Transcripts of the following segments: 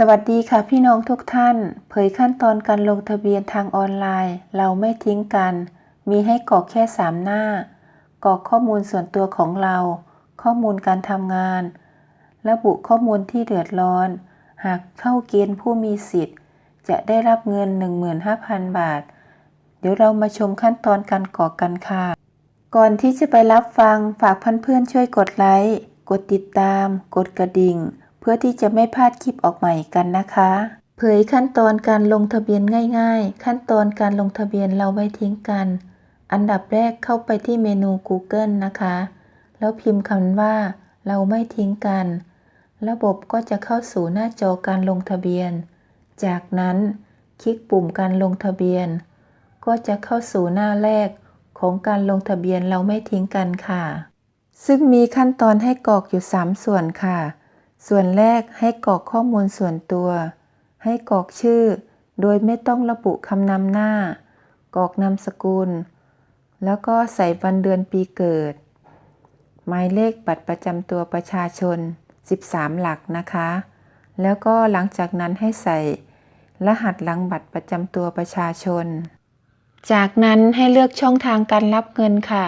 สวัสดีค่ะพี่น้องทุกท่าน เผยขั้นตอนการลงทะเบียนทางออนไลน์ เราไม่ทิ้งกัน มีให้กรอกแค่ 3 หน้ากรอกข้อมูลส่วนตัวของเรา ข้อมูลการทำงาน ระบุข้อมูลที่เดือดร้อน หากเข้าเกณฑ์ผู้มีสิทธิ์ จะได้รับเงิน 15,000 บาท เดี๋ยวเรามาชมขั้นตอนการกรอกกันค่ะ ก่อนที่จะไปรับฟังฝากเพื่อนๆช่วยกดไลค์กดติดตาม กดกระดิ่ง พื่อที่จะไม่พลาดคลิปออกใหม่กันนะคะ เผยขั้นตอนการลงทะเบียนง่ายๆ ขั้นตอนการลงทะเบียนเราไม่ทิ้งกัน อันดับแรกเข้าไปที่เมนู Google นะคะ แล้วพิมพ์คำว่า เราไม่ทิ้งกัน ระบบก็จะเข้าสู่หน้าจอการลงทะเบียน จากนั้นคลิกปุ่มการลงทะเบียน ก็จะเข้าสู่หน้าแรกของการลงทะเบียนเราไม่ทิ้งกันค่ะ ซึ่งมีขั้นตอนให้กรอกอยู่ 3 ส่วนค่ะ ส่วนแรกให้กรอกข้อมูลส่วนตัว ให้กรอกชื่อ โดยไม่ต้องระบุคำนำหน้า กรอกนามสกุล แล้วก็ใส่วันเดือนปีเกิด หมายเลขบัตรประจำตัวประชาชน 13 หลักนะคะ แล้วก็หลังจากนั้นให้ใส่ รหัสหลังบัตรประจำตัวประชาชน จากนั้นให้เลือกช่องทางการรับเงินค่ะ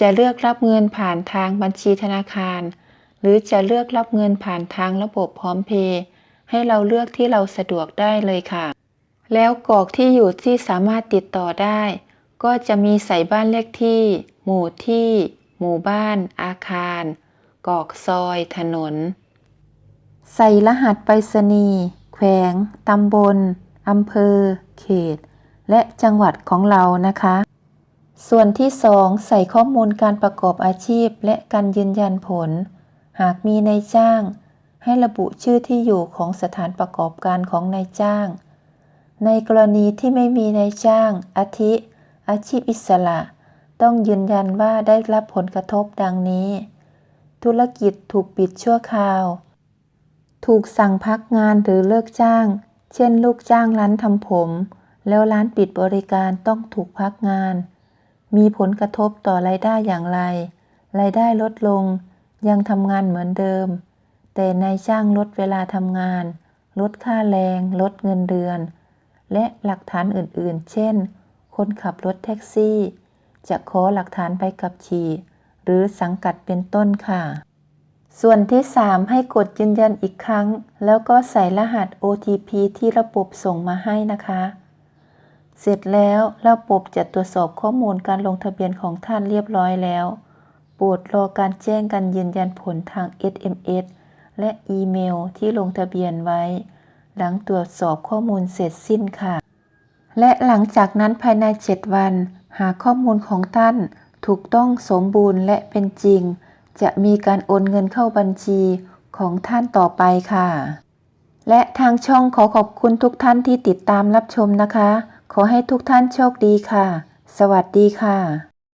จะเลือกรับเงินผ่านทางบัญชีธนาคาร รือจะเลือกรับเงินผ่านทางระบบพร้อมเพย์ให้เราเลือกที่เราสะดวกได้เลยค่ะ แล้วกรอกที่อยู่ที่สามารถติดต่อได้ ก็จะมีใส่บ้านเลขที่ หมู่ที่ หมู่บ้าน อาคาร กรอกซอย ถนน ใส่รหัสไปรษณีย์แขวง ตำบล อำเภอ เขต และจังหวัดของเรานะคะ ส่วนที่ 2 ใส่ข้อมูลการประกอบอาชีพและการยืนยันผล หากมีนายจ้าง ให้ระบุชื่อที่อยู่ของสถานประกอบการของนายจ้าง ในกรณีที่ไม่มีนายจ้าง อาทิ อาชีพอิสระ ต้องยืนยันว่าได้รับผลกระทบดังนี้ ธุรกิจถูกปิดชั่วคราว ถูกสั่งพักงานหรือเลิกจ้าง เช่น ลูกจ้างร้านทำผม แล้วร้านปิดบริการต้องถูกพักงาน มีผลกระทบต่อรายได้อย่างไร รายได้ลดลง ยังทำงานเหมือนเดิม แต่นายจ้างลดเวลาทำงาน ลดค่าแรง ลดเงินเดือน และหลักฐานอื่นๆ เช่น คนขับรถแท็กซี่ จะขอหลักฐานไปกับขี่ หรือสังกัดเป็นต้นค่ะ ส่วนที่ 3 ให้กดยืนยันอีกครั้ง แล้วก็ใส่รหัส OTP ที่ระบบส่งมาให้นะคะ เสร็จแล้วระบบจะตรวจสอบข้อมูลการลงทะเบียนของท่านเรียบร้อยแล้ว โปรดรอการแจ้งการยืนยันผลทาง SMS และอีเมลที่ลงทะเบียนไว้ หลังตรวจสอบข้อมูลเสร็จสิ้นค่ะ และหลังจากนั้นภายใน 7 วัน หากข้อมูลของท่านถูกต้องสมบูรณ์และเป็นจริง จะมีการโอนเงินเข้าบัญชีของท่านต่อไปค่ะ และทางช่องขอขอบคุณทุกท่านที่ติดตามรับชมนะคะ ขอให้ทุกท่านโชคดีค่ะ สวัสดีค่ะ